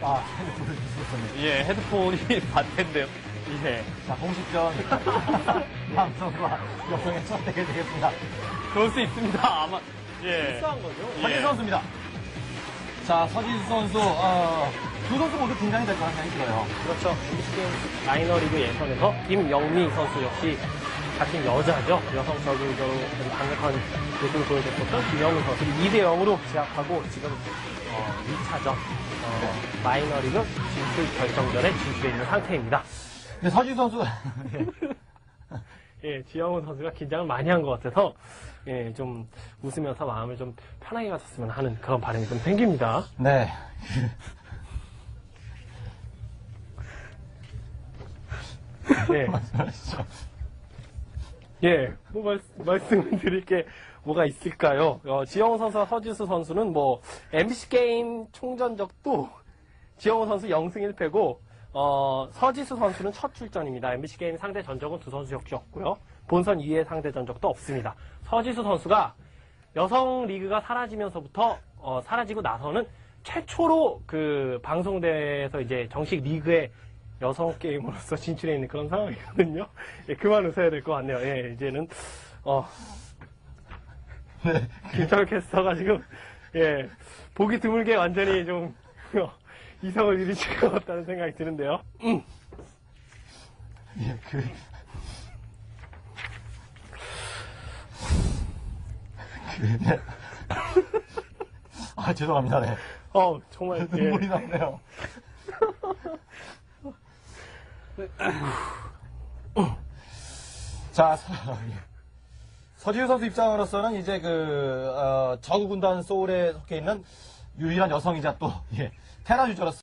아, 핸드폰을 뒤집었었네. 예, 헤드폰이 반대인데요. 예. 자, 공식전 남성과 여성의 첫 대결 되겠습니다. 그럴 수 있습니다. 아마, 예. 실수한 거죠. 서진수 예. 선수입니다. 자, 서진수 선수, 어, 두 선수 모두 긴장이 될 거라는 생각이 들어요. 그렇죠. 미시겐 마이너리그 예선에서 김영미 선수 역시 같은 여자죠. 여성 서구적으로 아주 강력한 모습을 보여줬었던 김영미 선수를 2대 0으로 제압하고 지금 어, 2차전 어, 마이너리그 진출 결정전에 진출해 있는 상태입니다. 근데 서진수 선수, 예, 지영훈 선수가 긴장을 많이 한 것 같아서 예, 좀 웃으면서 마음을 좀 편하게 가졌으면 하는 그런 바람이 좀 생깁니다. 네. 예. 말씀하시죠. 예, 뭐 말, 말씀을 드릴 게 뭐가 있을까요? 어, 지영호 선수와 서지수 선수는 뭐 MC 게임 총전적도 지영호 선수 0승 1패고 어, 서지수 선수는 첫 출전입니다. MBC 게임 상대 전적은 두 선수 역시 없고요. 본선 2회 상대 전적도 없습니다. 서지수 선수가 여성 리그가 사라지면서부터 어, 사라지고 나서는 최초로 그 방송대에서 이제 정식 리그에 여성 게임으로서 진출해 있는 그런 상황이거든요. 예, 그만 웃어야 될 것 같네요. 예, 이제는 어, 네. 김철 캐스터가 지금 예 보기 드물게 완전히 좀 어, 이성을 잃으실 것 같다는 생각이 드는데요. 음. 예, 그. 그, 네. 아, 죄송합니다, 네. 어 정말 예. 눈물이 나네요. 자, 서, 예. 서지우 선수 입장으로서는 이제 그, 어, 저구 군단 소울에 속해 있는 유일한 여성이자 또, 예, 테라 유저로서